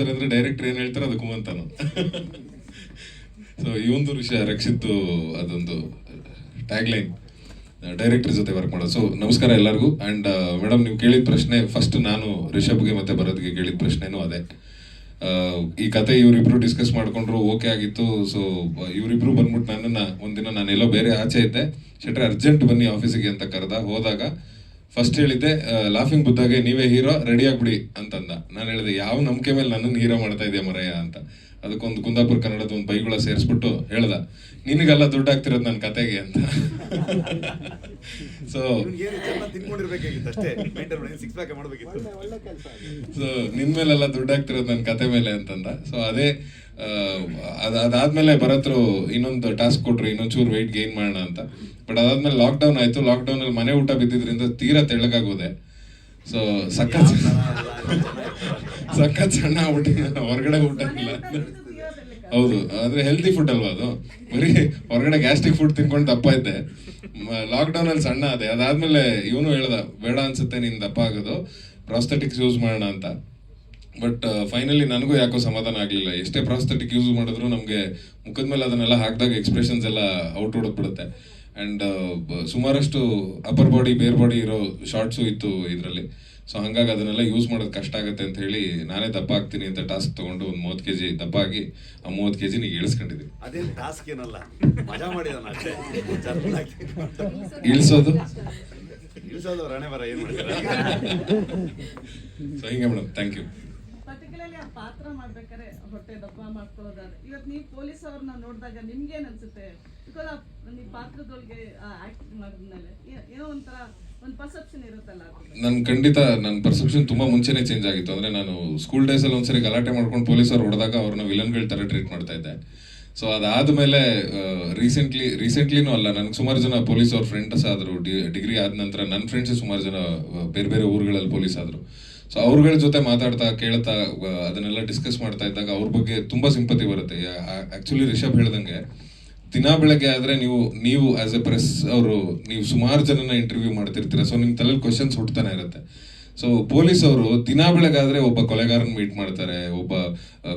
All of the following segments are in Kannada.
ಅಂದ್ರೆ ಡೈರೆಕ್ಟರ್ ಏನ್ ಹೇಳ್ತಾರೆ? ಅದಕ್ಕೂ ಅಂತಾನು ಸೊ ಈ ಒಂದು ವಿಷಯ ರಕ್ಷಿತ್ತು ಅದೊಂದು ಟ್ಯಾಗ್ ಲೈನ್ ಡೈರೆಕ್ಟರ್ ಜೊತೆ ವರ್ಕ್ ಮಾಡೋದು. ಸೊ ನಮಸ್ಕಾರ ಎಲ್ಲರಿಗೂ. ಅಂಡ್ ಮೇಡಮ್ ನೀವು ಕೇಳಿದ ಪ್ರಶ್ನೆ ಫಸ್ಟ್ ನಾನು ರಿಷಬ್ಗೆ ಮತ್ತೆ ಭರತ್ಗೆ ಕೇಳಿದ ಪ್ರಶ್ನೆನೂ ಅದೇ. ಈ ಕತೆ ಇವರಿಬ್ರು ಡಿಸ್ಕಸ್ ಮಾಡ್ಕೊಂಡ್ರು ಓಕೆ ಆಗಿತ್ತು. ಸೊ ಇವರಿಬ್ರು ಬಂದ್ಬಿಟ್ಟು ನನ್ನನ್ನು, ಒಂದಿನ ನಾನೆಲ್ಲೋ ಬೇರೆ ಆಚೆ ಇದ್ದೆ. ಶೆಟ್ರೆ ಅರ್ಜೆಂಟ್ ಬನ್ನಿ ಆಫೀಸಿಗೆ ಅಂತ ಕರೆದ. ಹೋದಾಗ ಫಸ್ಟ್ ಹೇಳಿದ್ದೆ ಲಾಫಿಂಗ್ ಬುದ್ಧಾಗೆ ನೀವೇ ಹೀರೋ ರೆಡಿ ಆಗ್ಬಿಡಿ ಅಂತಂದ. ನಾನು ಹೇಳಿದೆ, ಯಾವ ನಂಬಿಕೆ ಮೇಲೆ ನನ್ನನ್ನು ಹೀರೋ ಮಾಡ್ತಾ ಇದೆಯಾ ಮರಯ್ಯ ಅಂತ. ಅದಕ್ಕೊಂದು ಕುಂದಾಪುರ ಕನ್ನಡದ ಒಂದು ಬೈಗುಳ ಸೇರಿಸ್ಬಿಟ್ಟು ಹೇಳ್ದ. ನಿನಗೆಲ್ಲ ದುಡ್ಡು ಆಗ್ತಿರೋದು ನನ್ನ ಕತೆಗೆ ಅಂತ. ಸೊ ತಿನ್ಕೊಂಡಿರ್ಬೇಕಾಗಿತ್ತು ಅಷ್ಟೇ. ಸಿಕ್ಸ್ ಪ್ಯಾಕ್ ಮಾಡಬೇಕಿತ್ತು. ಸೊ ನಿನ್ ಮೇಲೆಲ್ಲ ದುಡ್ಡು ಆಗ್ತಿರೋದು ನನ್ನ ಕತೆ ಮೇಲೆ ಅಂತಂದ. ಸೊ ಅದೇ ಅದ್ ಅದಾದ್ಮೇಲೆ ಬರತ್ರು ಇನ್ನೊಂದು ಟಾಸ್ಕ್ ಕೊಟ್ರು ಇನ್ನೊಂಚೂರು ವೆಯ್ಟ್ ಗೇನ್ ಮಾಡೋಣ ಅಂತ. ಬಟ್ ಅದಾದ್ಮೇಲೆ ಲಾಕ್ಡೌನ್ ಆಯ್ತು. ಲಾಕ್ಡೌನ್ ಅಲ್ಲಿ ಮನೆ ಊಟ ಬಿದ್ದಿದ್ರಿಂದ ತೀರಾ ತೆಳ್ಳಗಾಗೋದೆ. ಸೊ ಸಖತ್ ಸಖತ್ ಸಣ್ಣ ಊಟ ಹೊರಗಡೆ ಊಟ ಇಲ್ಲ. ಹೌದು, ಆದ್ರೆ ಹೆಲ್ದಿ ಫುಡ್ ಅಲ್ವಾ ಅದು? ಬರೀ ಹೊರಗಡೆ ಗ್ಯಾಸ್ಟ್ರಿಕ್ ಫುಡ್ ತಿನ್ಕೊಂಡು ದಪ್ಪ ಇದ್ದೆ. ಲಾಕ್ಡೌನ್ ಅಲ್ಲಿ ಸಣ್ಣ ಅದೇ ಅದಾದ್ಮೇಲೆ ಇವನು ಹೇಳ್ದ, ಬೇಡ ಅನ್ಸುತ್ತೆ ನೀನ್ ದಪ್ಪ ಆಗೋದು. ಪ್ರಾಸ್ಥೆಟಿಕ್ಸ್ ಯೂಸ್ ಮಾಡೋಣ ಅಂತ. ಬಟ್ ಫೈನಲಿ ನನಗೂ ಯಾಕೋ ಸಮಾಧಾನ ಆಗಲಿಲ್ಲ. ಎಷ್ಟೇ ಪ್ರಾಸ್ಥೆಟಿಕ್ ಯೂಸ್ ಮಾಡಿದ್ರು ನಮಗೆ ಮುಖದ ಮೇಲೆ ಅದನ್ನೆಲ್ಲ ಹಾಕಿದಾಗ ಎಕ್ಸ್ಪ್ರೆಷನ್ಸ್ ಎಲ್ಲ ಔಟ್ ಹೊಡೆದ್ಬಿಡುತ್ತೆ ಆ್ಯಂಡ್ ಸುಮಾರಷ್ಟು ಅಪ್ಪರ್ ಬಾಡಿ ಬೇರ್ ಬಾಡಿ ಇರೋ ಶಾರ್ಟ್ಸು ಇತ್ತು ಇದರಲ್ಲಿ. ಸೊ ಹಂಗಾಗಿ ಅದನ್ನೆಲ್ಲ ಯೂಸ್ ಮಾಡೋದು ಕಷ್ಟ ಆಗುತ್ತೆ ಅಂತ ಹೇಳಿ ನಾನೇ ದಪ್ಪ ಆಗ್ತೀನಿ ಅಂತ ಟಾಸ್ಕ್ ತಗೊಂಡು ಒಂದು ಮೂವತ್ತು ಕೆ ಜಿ ದಪ್ಪ ಆಗಿ ಆ ಮೂವತ್ತು ಕೆ ಜಿನಿಗೆ ಇಳಿಸ್ಕೊಂಡಿದ್ದೀನಿ. ಅದೇನು ಟಾಸ್ಕ್ ಏನಲ್ಲ ಮಜಾ ಮಾಡಿದ ಇಳಿಸೋದು? ಇಳಿಸೋದು ರಣೆ ಬರ ಏನು ಮಾಡ್ತಾರೆ? ಸೊ ಹಿಂಗೆ ಮೇಡಮ್ ಥ್ಯಾಂಕ್ ಯು ಪಾತ್ರ ಮಾಡ್ಬೇಕಾದ್ರೆ ಹೊಟ್ಟೆ ದಪ್ಪ ಮಾಡ್ಕೊಳ್ಳೋದಾದ್ರೆ. ಇವತ್ತು ನೀವು ಪೊಲೀಸ್ ಅವ್ರನ್ನ ನೋಡಿದಾಗ ನಿಮ್ಗೇನ್ ಅನ್ಸುತ್ತೆ? ಬಿಕಾಸ್ ನೀವು ಪಾತ್ರದೊಳಗೆ ಆಕ್ಟ್ ಮಾಡಿದ್ಮೇಲೆ ಏನೋ ಒಂಥರ ಒಂದು ಪರ್ಸೆಪ್ಷನ್ ಇರುತ್ತಲ್ಲ. ನನ್ ಖಂಡಿತ ನನ್ನ ಪರ್ಸೆಪ್ಷನ್ ತುಂಬಾ ಮುಂಚೆನೆ ಚೇಂಜ್ ಆಗಿತ್ತು. ಅಂದ್ರೆ ನಾನು ಸ್ಕೂಲ್ ಡೇಸ್ ಅಲ್ಲಿ ಒಂದ್ಸರಿ ಗಲಾಟೆ ಮಾಡ್ಕೊಂಡು ಪೊಲೀಸರು ಹೊಡೆದಾಗ ಅವ್ರನ್ನ ವಿಲನ್ಗಳ ತರ ಟ್ರೀಟ್ ಮಾಡ್ತಾ ಇದ್ದೆ. ಸೊ ಅದಾದ್ಮೇಲೆ ರೀಸೆಂಟ್ಲಿ ರೀಸೆಂಟ್ಲಿನೂ ಅಲ್ಲ, ನನ್ಗೆ ಸುಮಾರು ಜನ ಪೊಲೀಸ್ ಅವ್ರ ಫ್ರೆಂಡ್ಸ್ ಆದ್ರು. ಡಿಗ್ರಿ ಆದ ನಂತರ ನನ್ನ ಫ್ರೆಂಡ್ಸ್ ಸುಮಾರು ಜನ, ಬೇರೆ ಬೇರೆ ಊರುಗಳಲ್ಲಿ ಪೊಲೀಸ್ ಆದ್ರು. ಸೊ ಅವ್ರಗಳ ಜೊತೆ ಮಾತಾಡ್ತಾ ಕೇಳ್ತಾ ಅದನ್ನೆಲ್ಲ ಡಿಸ್ಕಸ್ ಮಾಡ್ತಾ ಇದ್ದಾಗ ಅವ್ರ ಬಗ್ಗೆ ತುಂಬಾ ಸಿಂಪತಿ ಬರುತ್ತೆ. ಆಕ್ಚುಲಿ ರಿಷಬ್ ಹೇಳ್ದಂಗೆ, ದಿನ ಬೆಳಗ್ಗೆ ಆದ್ರೆ ನೀವು ನೀವು ಆಸ್ ಎ ಪ್ರೆಸ್ ಅವರು, ನೀವು ಸುಮಾರು ಜನನ ಇಂಟರ್ವ್ಯೂ ಮಾಡ್ತಿರ್ತೀರ. ಸೊ ನಿಮ್ ತಲೆಯಲ್ಲಿ ಕ್ವಶನ್ಸ್ ಹುಡ್ತಾನೆ ಇರುತ್ತೆ. ಸೊ ಪೊಲೀಸ್ ಅವರು ದಿನ ಬೆಳಗಾದ್ರೆ ಒಬ್ಬ ಕೊಲೆಗಾರನ್ ಮೀಟ್ ಮಾಡ್ತಾರೆ, ಒಬ್ಬ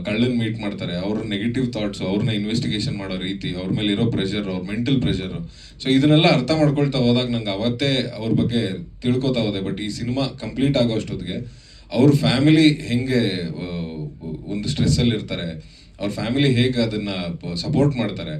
ಕಳ್ಳನ್ ಮೀಟ್ ಮಾಡ್ತಾರೆ, ಅವ್ರ ನೆಗೆಟಿವ್ ಥಾಟ್ಸ್ ಅವ್ರನ್ನ ಇನ್ವೆಸ್ಟಿಗೇಷನ್ ಮಾಡೋ ರೀತಿ, ಅವ್ರ ಮೇಲೆ ಇರೋ ಪ್ರೆಷರ್ ಅವ್ರ ಮೆಂಟಲ್ ಪ್ರೆಷರ್ ಸೊ ಇದನ್ನೆಲ್ಲ ಅರ್ಥ ಮಾಡ್ಕೊಳ್ತಾ ಹೋದಾಗ ನಂಗೆ ಅವತ್ತೇ ಅವ್ರ ಬಗ್ಗೆ ತಿಳ್ಕೊತಾ ಹೋದೆ. ಬಟ್ ಈ ಸಿನಿಮಾ ಕಂಪ್ಲೀಟ್ ಆಗೋ ಅಷ್ಟೊತ್ತಿಗೆ ಅವ್ರ ಫ್ಯಾಮಿಲಿ ಹೆಂಗೆ ಒಂದು ಸ್ಟ್ರೆಸ್ ಅಲ್ಲಿ ಇರ್ತಾರೆ ಅವ್ರ ಫ್ಯಾಮಿಲಿ ಹೇಗೆ ಅದನ್ನ ಸಪೋರ್ಟ್ ಮಾಡ್ತಾರೆ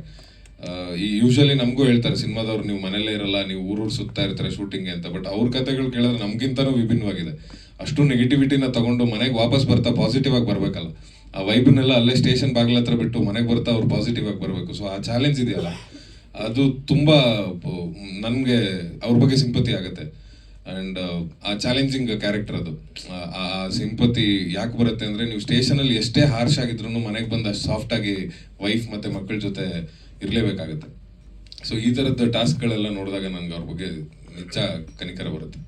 ಈ ಯೂಶಲಿ ನಮಗೂ ಹೇಳ್ತಾರೆ, ಸಿನಿಮಾದವ್ರು ನೀವು ಮನೇಲೇ ಇರಲ್ಲ, ನೀವು ಊರೂರು ಸುತ್ತಾ ಇರ್ತಾರೆ ಶೂಟಿಂಗ್ ಅಂತ. ಬಟ್ ಅವ್ರ ಕಥೆಗಳು ಕೇಳಿದ್ರೆ ನಮಗಿಂತನೂ ವಿಭಿನ್ನವಾಗಿದೆ. ಅಷ್ಟು ನೆಗೆಟಿವಿಟಿನ ತಗೊಂಡು ಮನೆಗೆ ವಾಪಸ್ ಬರ್ತಾ ಪಾಸಿಟಿವ್ ಆಗಿ ಬರಬೇಕಲ್ಲ. ಆ ವೈಬ್ನೆಲ್ಲ ಅಲ್ಲೇ ಸ್ಟೇಷನ್ ಬಾಗಿಲ ಹತ್ರ ಬಿಟ್ಟು ಮನೆಗೆ ಬರ್ತಾ ಅವ್ರು ಪಾಸಿಟಿವ್ ಆಗಿ ಬರಬೇಕು. ಸೊ ಆ ಚಾಲೆಂಜ್ ಇದೆಯಲ್ಲ? ಅದು ತುಂಬಾ ನನಗೆ ಅವ್ರ ಬಗ್ಗೆ ಸಿಂಪತಿ ಆಗುತ್ತೆ. ಆ್ಯಂಡ್ ಆ ಚಾಲೆಂಜಿಂಗ್ ಕ್ಯಾರೆಕ್ಟರ್ ಅದು. ಆ- ಆ ಸಿಂಪತಿ ಯಾಕೆ ಬರುತ್ತೆ ಅಂದ್ರೆ, ನೀವು ಸ್ಟೇಷನಲ್ಲಿ ಎಷ್ಟೇ ಹಾರ್ಶ್ ಆಗಿದ್ರು ಮನೆಗೆ ಬಂದು ಅಷ್ಟು ಸಾಫ್ಟಾಗಿ ವೈಫ್ ಮತ್ತೆ ಮಕ್ಕಳ ಜೊತೆ ಇರಲೇಬೇಕಾಗುತ್ತೆ. ಸೊ ಈ ಥರದ ಟಾಸ್ಕ್ಗಳೆಲ್ಲ ನೋಡಿದಾಗ ನನಗೆ ಅವ್ರ ಬಗ್ಗೆ ನಿಜ ಕನಿಕರ ಬರುತ್ತೆ.